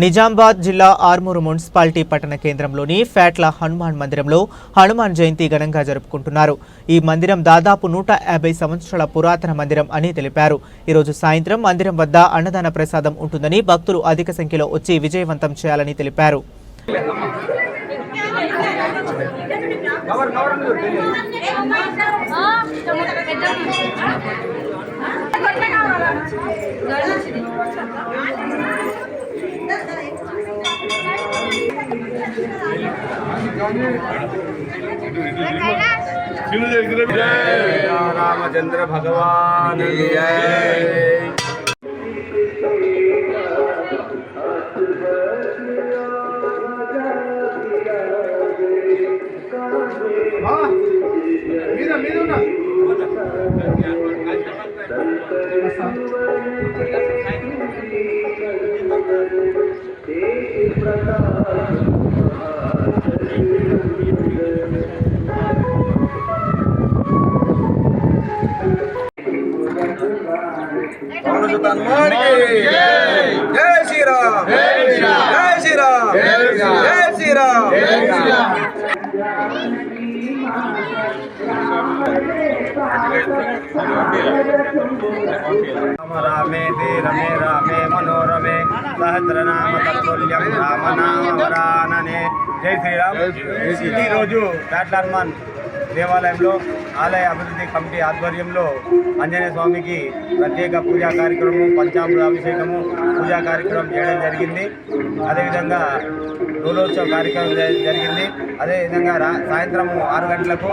నిజామాబాద్ జిల్లా ఆర్మూరు మున్సిపాలిటీ పట్టణ కేంద్రంలోని ఫ్యాట్ల హనుమాన్ మందిరంలో హనుమాన్ జయంతి ఘనంగా జరుపుకుంటున్నారు. ఈ మందిరం దాదాపు నూట యాభై సంవత్సరాల పురాతన మందిరం అని తెలిపారు. ఈరోజు సాయంత్రం మందిరం వద్ద అన్నదాన ప్రసాదం ఉంటుందని భక్తులు అధిక సంఖ్యలో వచ్చి విజయవంతం చేయాలని తెలిపారు. रामचंद्र भगवान जय मेरा मेरा ना प्रकार హనుమానికి జై శ్రీరామ్! జై శ్రీరామ్! జై శ్రీరామ్! రామే రమే రామే మనోరమే సహస్రనామ తత్తుల్యం రామనామ వరాననే. జై శ్రీరామ్. ఈరోజు బ్యాట్లర్మన్ దేవాలయంలో ఆలయ అభివృద్ధి కమిటీ ఆధ్వర్యంలో ఆంజనేయ స్వామికి ప్రత్యేక పూజా కార్యక్రమం పంచామృత అభిషేకము పూజా కార్యక్రమం చేయడం జరిగింది. అదేవిధంగా రోజోత్సవ కార్యక్రమం జ- జరిగింది. అదేవిధంగా రా సాయంత్రం ఆరు గంటలకు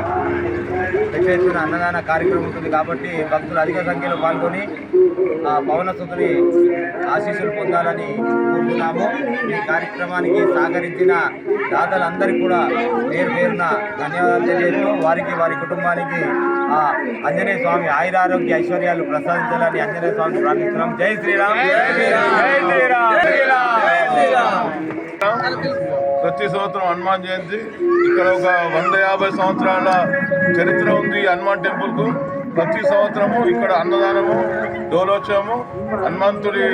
పెద్ద ఎత్తున అన్నదాన కార్యక్రమం ఉంటుంది కాబట్టి భక్తులు అధిక సంఖ్యలో పాల్గొని ఆ పవనసుతుని ఆశీస్సులు పొందాలని కోరుతున్నాము. ఈ కార్యక్రమానికి సహకరించిన దాతలందరికీ కూడా పేరు పేరున ధన్యవాదాలు తెలియజేస్తూ వారికి వారి కుటుంబానికి ఆ ఆంజనేయ స్వామి ఆయురారోగ్య ఐశ్వర్యాలు ప్రసాదించాలని ఆంజనేయ స్వామి ప్రార్థిస్తున్నాం. జై శ్రీరామ్. జై శ్రీరామ్. జై శ్రీరామ్. జై శ్రీరామ్. ప్రతి సంవత్సరం హనుమాన్ జయంతి. ఇక్కడ ఒక వంద యాభై సంవత్సరాల చరిత్ర ఉంది ఈ హనుమాన్ టెంపుల్కు. ప్రతి సంవత్సరము ఇక్కడ అన్నదానము డోలోత్సవము హనుమంతుడి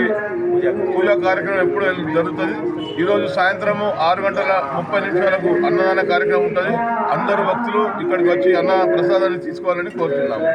పూజా కార్యక్రమం ఎప్పుడు జరుగుతుంది. ఈరోజు సాయంత్రము ఆరు గంటల ముప్పై నిమిషాలకు అన్నదాన కార్యక్రమం ఉంటుంది. అందరు భక్తులు ఇక్కడికి వచ్చి అన్న ప్రసాదాన్ని తీసుకోవాలని కోరుతున్నాము.